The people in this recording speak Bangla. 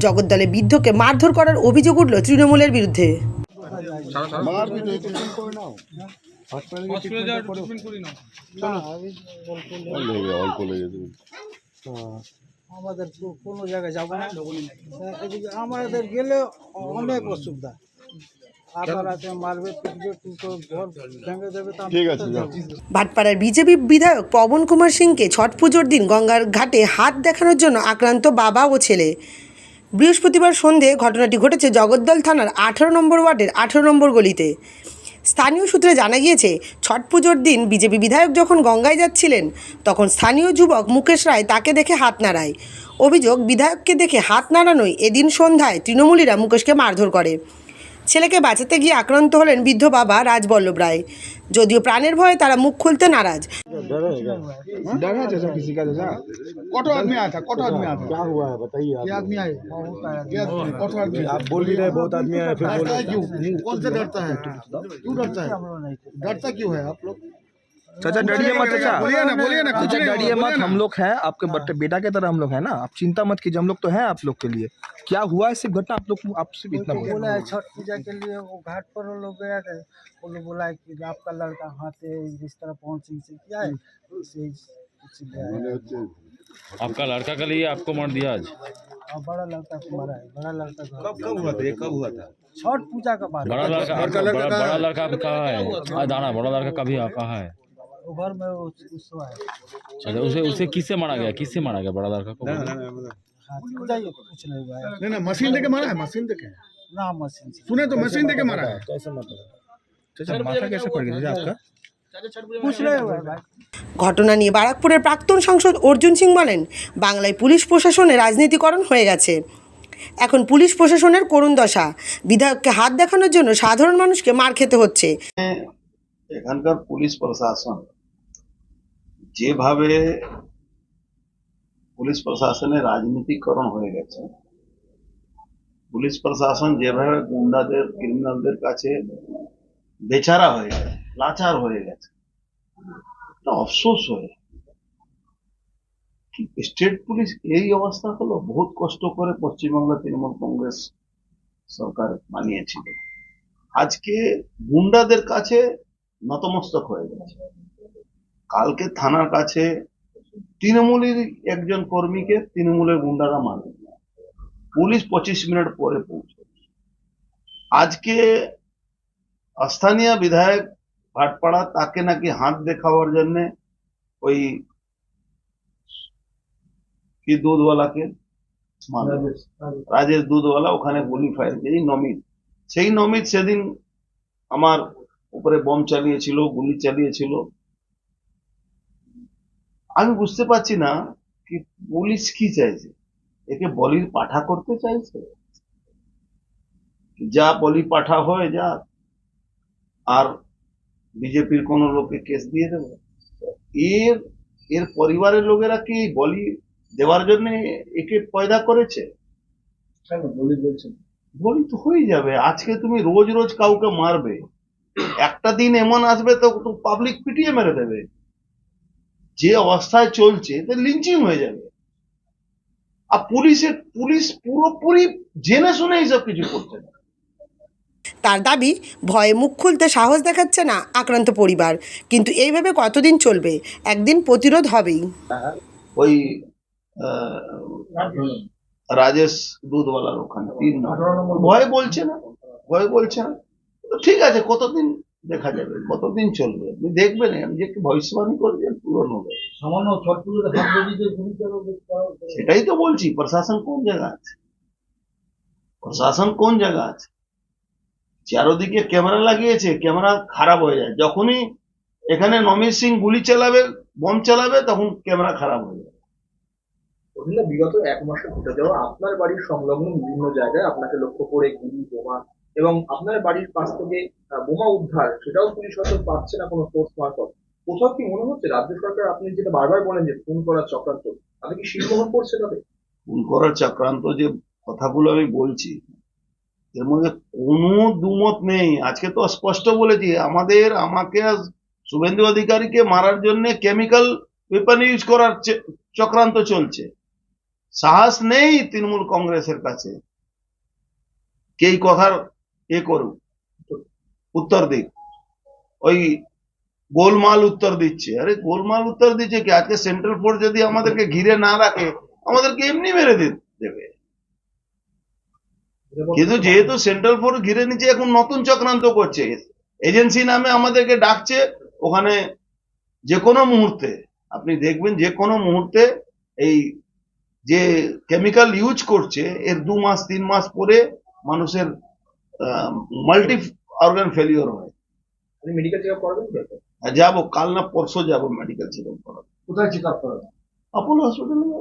জগদ্দলে বৃদ্ধকে মারধর করার অভিযোগ উঠল তৃণমূলের বিরুদ্ধে আমাদের কোনো জায়গায় যাব না আমাদের গেলে অনেক অসুবিধা? ভাটপাড়ার বিজেপি বিধায়ক পবন কুমার সিংকে ছট পুজোর দিন গঙ্গার ঘাটে হাত দেখানোর জন্য আক্রান্ত বাবা ও ছেলে বৃহস্পতিবার সন্ধে ঘটনাটি ঘটেছে জগদ্দল থানার আঠারো নম্বর ওয়ার্ডের আঠেরো নম্বর গলিতে। স্থানীয় সূত্রে জানা গিয়েছে, ছট পুজোর দিন বিজেপি বিধায়ক যখন গঙ্গায় যাচ্ছিলেন, তখন স্থানীয় যুবক মুকেশ রায় তাকে দেখে হাত নাড়ায়। অভিযোগ, বিধায়ককে দেখে হাত নাড়ানোয় এদিন সন্ধ্যায় তৃণমূলীরা মুকেশকে মারধর করে। ছেলেকে বাঁচাতে গিয়ে আক্রান্ত হলেন বৃদ্ধ বাবা রাজবল্লভ রায় যদিও প্রাণের ভয়ে তারা মুখ খুলতে নারাজ डरा जैसा किसी का जैसा कटो आदमी आया था कटो आदमी आया था क्या हुआ है बताइए क्या आदमी आए बहुत आया क्या आदमी कटो आदमी आप बोल ही रहे बहुत आदमी आया फिर बोल डरता है क्यों कौन से डरता है क्यों डरता है हम लोग नहीं थे। डरता क्यों है आप लोग चाचा डरिए मत चाचा। बोलिए ना बोलिए ना कुछ डरिए मत हम लोग हैं आपके हाँ। बेटा के तरह हम लोग हैं ना। आप चिंता मत कीजिए हम लोग तो हैं आप लोग के लिए। क्या हुआ है सिर्फ़ घटना आप लोग आप सिर्फ़ इतना बोला है छठ पूजा के लिए वो घाट पर वो लोग गया थे। वो लोग बोला है कि आपका लड़का हाथ इस तरह पहुँच से किया है उसे आपका लड़का के लिए आपको मार दिया आज? हाँ, बड़ा लड़का को मारा है बड़ा लड़का कब कब हुआ था ये? कब हुआ था? छठ पूजा का बात बड़ा लड़का बड़ा लड़का कहाँ है? दाना बड़ा लड़का कभी कहाँ है? वो घर में वो उसको है अच्छा उसे उसे किससे मारा गया किससे मारा गया बड़ा लड़का को हाथ में जाइए कुछ नहीं हुआ है नहीं नहीं मशीन देके मारा है मशीन देके ना मशीन से सुने तो मशीन देके मारा है चाचा माथा कैसे पड़ गया चाचा आपका कुछ नहीं हुआ है भाई ঘটনা নিয়ে বারাকপুরের প্রাক্তন সাংসদ অর্জুন সিং বলেন বাংলায় পুলিশ প্রশাসনে রাজনীতিকরণ হয়ে গেছে এখন পুলিশ প্রশাসনের করুণ দশা বিধায়ককে হাত দেখানোর জন্য সাধারণ মানুষকে মার খেতে হচ্ছে এখানকার পুলিশ প্রশাসন যেভাবে পুলিশ প্রশাসনের রাজনীতিকরণ হয়ে গেছে, পুলিশ প্রশাসন যেভাবে গুন্ডাদের ক্রিমিনালদের কাছে বেচারা হয়ে গেছে, লাচার হয়ে গেছে অফসোস হয়ে স্টেট পুলিশ এই অবস্থা হলো বহুত কষ্ট করে পশ্চিমবাংলা তৃণমূল কংগ্রেস সরকার বানিয়েছিল। আজকে গুন্ডাদের কাছে নতমস্তক হয়ে গেছে। কালকে থানার কাছে তৃণমূলের একজন কর্মীকে তৃণমূলের গুন্ডারা মারে পুলিশ পঁচিশ মিনিট পরে পৌঁছে। আজকে স্থানীয় বিধায়ক ভাটপাড়া তাকে নাকি হাত দেখাবার জন্য ওই কি দুধওয়ালাকে। রাজেশ দুধওয়ালা ওখানে গুলি ফায়ার এই নমিত সেই নমিত সেদিন আমার উপরে বম চালিয়েছিল গুলি চালিয়েছিল। আমি বুঝতে পারছি না কি পুলিশ কি চাইছে। একে বলির পাঠা করতে চাইছে? যা বলি পাঠা হয়ে যা। আর বিজেপির কোন লোককে কেস দিয়ে দেবে? এর এর পরিবারের লোকেরা কি বলি দেওয়ার জন্য একে পয়দা করেছে? বলি তো হয়ে যাবে। আজকে তুমি রোজ রোজ কাউকে মারবে। একটা দিন এমন আসবে তো পাবলিক পিটিয়ে মেরে দেবে। যে অবস্থায় চলছে তো লিঞ্চিং হয়ে যাবে। আর পুলিশের পুলিশ পুরোপুরি জেনে শুনে এইসব কিছু করছে না। তার দাবি ভয়ে মুখ খুলতে সাহস দেখাচ্ছে না আক্রান্ত পরিবার। কিন্তু এইভাবে কতদিন চলবে? একদিন প্রতিরোধ হবেই। ওই রাজেশ দুধওয়ালার ওখানে তিন ভয় বলছে না? ভয় বলছে না? ঠিক আছে কতদিন দেখা যাবে কতদিন চলবে? আপনি দেখবেন আমি যে একটু ভবিষ্যবাণী করবেন পূরণ হবে সামান্য সেটাই তো বলছি প্রশাসন কোন জায়গা আছে? প্রশাসন কোন জায়গা আছে? চারোদিকে ক্যামেরা লাগিয়েছে ক্যামেরা খারাপ হয়ে যায়। যখনই এখানে নমিত সিং গুলি চালাবে বম চালাবে তখন ক্যামেরা খারাপ হয়ে যাবে। বিগত এক মাসে ঘটে যাওয়া আপনার বাড়ির সংলগ্ন বিভিন্ন জায়গায় আপনাকে লক্ষ্য করে গুলি বোমা এবং আপনার বাড়ির পাশ থেকে বোমা উদ্ধার, সেটাও পুলিশ হয়তো পাচ্ছে না কোনো সোর্স মারফত কোথাও কি মনে হচ্ছে রাজ্য সরকার আপনি যেটা বারবার বলেন যে ফোন করার চক্রান্ত, আপনি কি শিলমোহন করছে তাদের খুন করার চক্রান্ত যে কথাগুলো আমি বলছি, এর মধ্যে কোনো দুমত নেই। আজকে তো স্পষ্ট বলেছি, আমাদের, আমাকে শুভেন্দু অধিকারীকে মারার জন্য কেমিক্যাল ওয়েপন ইউজ করার চক্রান্ত চলছে। সাহস নেই তৃণমূল কংগ্রেসের কাছে। কে কথার এ করুক উত্তর দিক ওই গোলমাল উত্তর দিচ্ছে। আরে গোলমাল উত্তর দিচ্ছে কি? আজকে সেন্ট্রাল ফোর্স যদি আমাদেরকে ঘিরে না রাখে, আমাদেরকে এমনি মেরে দেবে। কিন্তু যেহেতু সেন্ট্রাল ফোর্স ঘিরে নিচ্ছে, এখন নতুন চক্রান্ত করছে। এজেন্সি নামে আমাদেরকে ডাকছে, ওখানে যে কোনো মুহূর্তে। আপনি দেখবেন যে কোনো মুহূর্তে এই যে কেমিক্যাল ইউজ করছে, এর দু মাস, তিন মাস পরে মানুষের মাল্টি অর্গান ফেলিওর হয়। আপনি মেডিকেল চেক আপ করাবেন? আর যাব কাল না পরশু যাব মেডিকেল চেক আপ করা কোথায় চেক আপ করা অ্যাপোলো হসপিটালে